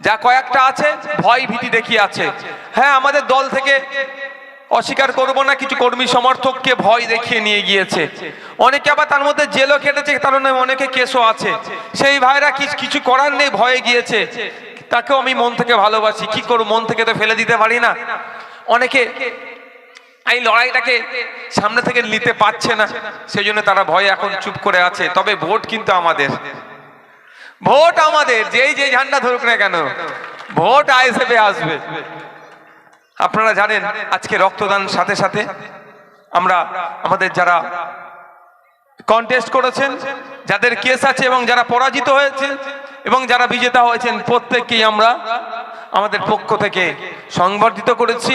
যা কয়েকটা আছে, ভয় ভীতি দেখিয়ে আছে। হ্যাঁ আমাদের দল থেকে অস্বীকার করব না, কিছু কর্মী সমর্থককে ভয় দেখিয়ে নিয়ে গিয়েছে। অনেকে আবার তার মধ্যে জেলও কেটেছে কারণে অনেকে কেসও আছে। সেই ভাইরা কিছু করার নেই, ভয়ে গিয়েছে। তাকেও আমি মন থেকে ভালোবাসি। কি করব, মন থেকে তো ফেলে দিতে পারি না। অনেকে এই লড়াইটাকে সামনে থেকে নিতে পারছে না। সেই জন্য তারা ভয়ে এখন চুপ করে আছে। তবে ভোট কিন্তু আমাদের। ভোট আমাদের, যেই যে ঝান্ডা ধরুক না কেন, ভোট আইসেপে আসবে। আপনারা জানেন, আজকে রক্তদান সাথে সাথে আমরা, আমাদের যারা কন্টেস্ট করেছেন, যাদের কেস আছে এবং যারা পরাজিত হয়েছে এবং যারা বিজেতা হয়েছেন, প্রত্যেককেই আমরা আমাদের পক্ষ থেকে সংবর্ধিত করেছি।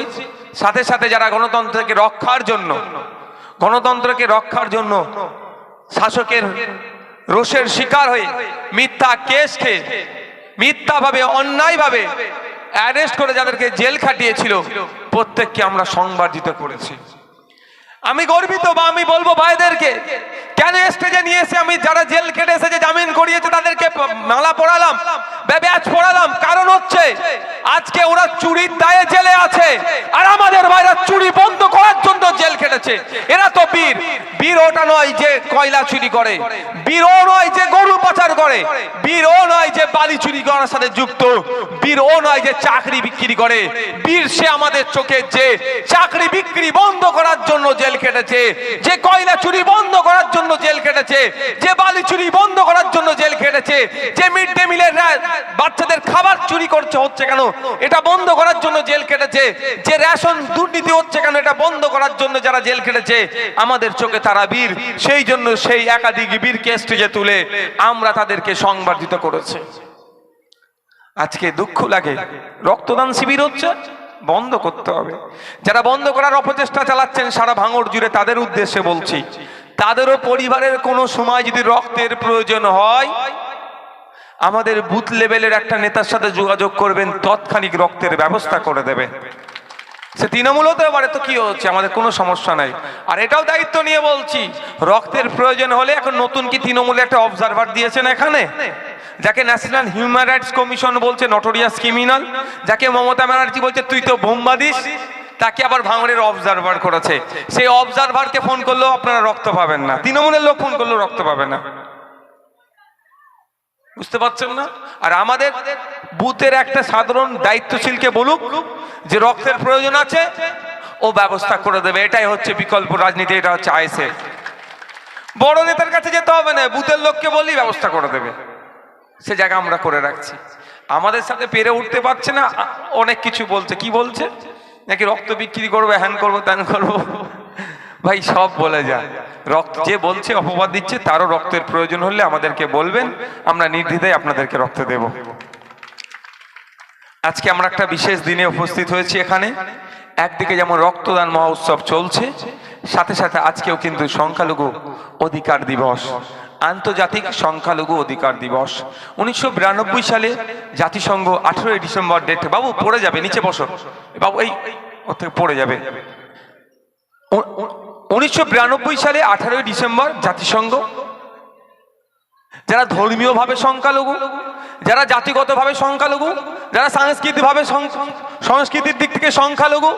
সাথে সাথে যারা গণতন্ত্রকে রক্ষার জন্য, গণতন্ত্রকে রক্ষার জন্য শাসকের রোষের শিকার হয়ে মিথ্যা কেস খেয়ে, মিথ্যাভাবে, অন্যায়ভাবে অ্যারেস্ট করে যাদেরকে জেল খাটিয়েছিল, প্রত্যেককে আমরা সংবর্ধিত করেছি। আমি গর্বিত বা আমি বলব ভাইদেরকে, কেন স্টেজে নিয়ে এসে আমি যারা জেল কেটে এসেছে, জামিন করিয়েছে, তাদেরকে মালা পড়ালাম ব্যাচ পড়ালাম, কারণ হচ্ছে আজকে ওরা চুরির দায়ে জেলে আছে, আর আমাদের ভাইরা চুরি কেটেছে এরা তো বীর। বীর ওটা নয় যে কয়লা চুরি করে। বীর ও নয় যে গরু পাচার করে। বীর ও নয় যে বালি চুরি করার সাথে যুক্ত। বীর ও নয় যে চাকরি বিক্রি করে। বীর সে আমাদের চোখে যে চাকরি বিক্রি বন্ধ করার জন্য জেল কেটেছে। যে কয়লা চুরি বন্ধ করার জন্য জেল কেটেছে। যে বালি চুরি বন্ধ করার জন্য জেল কেটেছে যে মিড ডে মিলের বাচ্চাদের খাবার চুরি করছে হচ্ছে কেন? এটা বন্ধ করার জন্য জেল কেটেছে। যে রেশন দুর্নীতি হচ্ছে কেন, এটা বন্ধ করার জন্য যারা জেল কেটেছে, আমাদের চোখে তারা বীর। সেই জন্য সেই একাধিক বীরকে স্টেজে তুলে আমরা তাদেরকে সংবর্ধিত করেছে। আজকে দুঃখ লাগে। রক্তদান শিবির হচ্ছে, বন্ধ করতে হবে। যারা বন্ধ করার অপচেষ্টা চালাচ্ছেন, সারা ভাঙড় জুড়ে তাদের উদ্দেশ্যে বলছি তাদেরও পরিবারের কোনো সময় যদি রক্তের প্রয়োজন হয়, আমাদের বুথ লেভেলের একটা নেতার সাথে যোগাযোগ করবেন, তৎক্ষণিক রক্তের ব্যবস্থা করে দেবে। সে তৃণমূল হতে পারে, তো কি হচ্ছে? আমাদের কোনো সমস্যা নাই। আর এটাও দায়িত্ব নিয়ে বলছি, রক্তের প্রয়োজন হলে এখন নতুন কি তৃণমূলে একটা অবজারভার দিয়েছেন এখানে? যাকে ন্যাশনাল হিউম্যান রাইটস কমিশন বলছে নটোরিয়াস ক্রিমিনাল যাকে মমতা ব্যানার্জি বলছে, তুই তো বোম্বা দিস তাকে আবার ভাঙড়ের অবজারভার করেছে। সেই অবজারভারকে ফোন করলেও আপনারা রক্ত পাবেন না। তৃণমূলের লোক ফোন করলেও রক্ত পাবে না। বুঝতে পারছেন না? আর আমাদের বুথের একটা সাধারণ দায়িত্বশীলকে বলুক, যে রক্তের প্রয়োজন আছে, ও ব্যবস্থা করে দেবে। এটাই হচ্ছে বিকল্প রাজনীতি, এটা হচ্ছে আইএসএফ। বড় নেতার কাছে যেতে হবে না, বুথের লোককে বললেই ব্যবস্থা করে দেবে। সে জায়গা আমরা করে রাখছি। আমাদের সাথে পেরে উঠতে পারছে না, অনেক কিছু বলছে। কি বলছে? নাকি রক্ত বিক্রি করব, হ্যান করব, ত্যান করব? ভাই, সব বলে যায় রক্ত যে বলছে, অপবাদ দিচ্ছে, তারও রক্তের প্রয়োজন হলে আমাদেরকে বলবেন, আমরা নির্দ্বিধায় আপনাদেরকে রক্ত দেব। আজকে আমরা একটা বিশেষ দিনে উপস্থিত হয়েছি এখানে। একদিকে যেমন রক্তদান মহোৎসব চলছে, সাথে সাথে আজকেও কিন্তু সংখ্যালঘু অধিকার দিবস। আন্তর্জাতিক সংখ্যালঘু অধিকার দিবস। উনিশশো বিরানব্বই সালে জাতিসংঘ আঠেরোই ডিসেম্বর ডেট বাবু, পড়ে যাবে, নিচে বসো। বাবু, এই থেকে পড়ে যাবে। উনিশশো বিরানব্বই সালে আঠারোই ডিসেম্বর জাতিসংঘ। যারা ধর্মীয়ভাবে সংখ্যালঘু, যারা জাতিগতভাবে সংখ্যালঘু, যারা সাংস্কৃতিকভাবে সংস্কৃতির দিক থেকে সংখ্যালঘু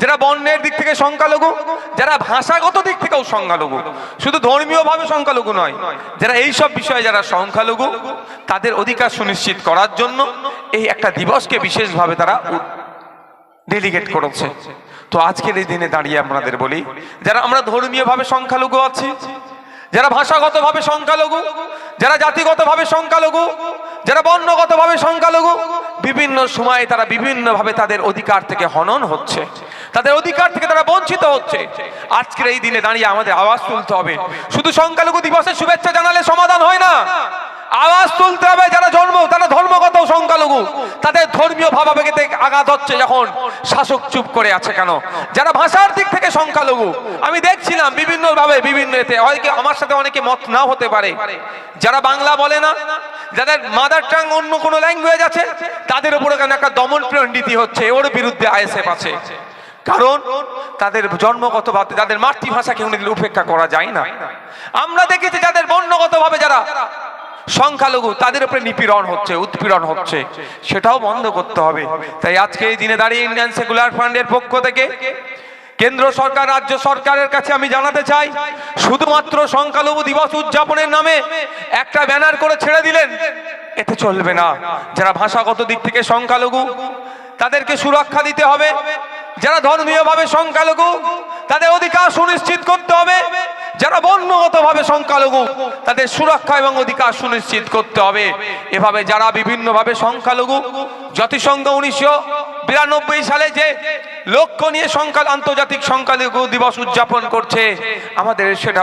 যারা বর্ণের দিক থেকে সংখ্যালঘু, যারা ভাষাগত দিক থেকেও সংখ্যালঘু, শুধু ধর্মীয়ভাবে সংখ্যালঘু নয়, যারা এই সব বিষয়ে যারা সংখ্যালঘু, তাদের অধিকার সুনিশ্চিত করার জন্য এই একটা দিবসকে বিশেষভাবে তারা ডেলিগেট করেছে। তো আজকের এই দিনে দাঁড়িয়ে আপনাদের বলি, যারা আমরা ধর্মীয়ভাবে সংখ্যালঘু আছি, যারা ভাষাগতভাবে সংখ্যালঘু, যারা জাতিগতভাবে সংখ্যালঘু, যারা বর্ণগতভাবে সংখ্যালঘু, বিভিন্ন সময়ে তারা বিভিন্নভাবে তাদের অধিকার থেকে হনন হচ্ছে। তাদের অধিকার থেকে তারা বঞ্চিত হচ্ছে। আজকের এই দিনে দাঁড়িয়ে আমাদের আওয়াজ তুলতে হবে। শুধু সংখ্যালঘু দিবসের শুভেচ্ছা জানালে সমাধান হয় না। আওয়াজ তুলতে হবে যারা জন্ম, তারা ধর্মগত সংখ্যালঘু। তাদের ধর্মীয় ভাবাবেগেতে আঘাত হচ্ছে যখন শাসক চুপ করে আছে কেন? যারা ভাষার দিক থেকে সংখ্যালঘু, আমি দেখছিলাম বিভিন্ন ভাবে বিভিন্ন এতে। অনেকে আমার সাথে অনেকে মত নাও হতে পারে। যারা বাংলা বলে না, যাদের মাদার টাং অন্য কোনো ল্যাঙ্গুয়েজ আছে, তাদের উপরে কেন একটা দমন নীতি হচ্ছে? ওর বিরুদ্ধে আইএসএফ আছে। কারণ তাদের জন্মগত ভাবে, তাদের মাতৃভাষাকে উনি উপেক্ষা করা যায় না। আমরা দেখেছি যাদের বর্ণগত ভাবে যারা সংখ্যালঘু, তাদের উপরে নিপীড়ন হচ্ছে, উৎপীড়ন হচ্ছে, সেটাও বন্ধ করতে হবে। তাই আজকে এই দিনে দাঁড়িয়ে ইন্ডিয়ান সেকুলার ফান্ডের পক্ষ থেকে কেন্দ্র সরকার, রাজ্য সরকারের কাছে আমি জানাতে চাই, শুধুমাত্র সংখ্যালঘু দিবস উদযাপনের নামে একটা ব্যানার করে ছেড়ে দিলেন, এতে চলবে না। যারা ভাষাগত দিক থেকে সংখ্যালঘু, তাদেরকে সুরক্ষা দিতে হবে। যারা ধর্মীয়ভাবে সংখ্যালঘু, তাদের অধিকার সুনিশ্চিত করতে হবে। যারা বর্ণগতভাবে সংখ্যালঘু, তাদের সুরক্ষা এবং অধিকার সুনিশ্চিত করতে হবে। এভাবে যারা বিভিন্নভাবে সংখ্যালঘু, জাতিসংঘ উনিশশো বিরানব্বই সালে যে লক্ষ্য নিয়ে সংখ্যা আন্তর্জাতিক সংখ্যালঘু দিবস উদযাপন করছে, আমাদের সেটা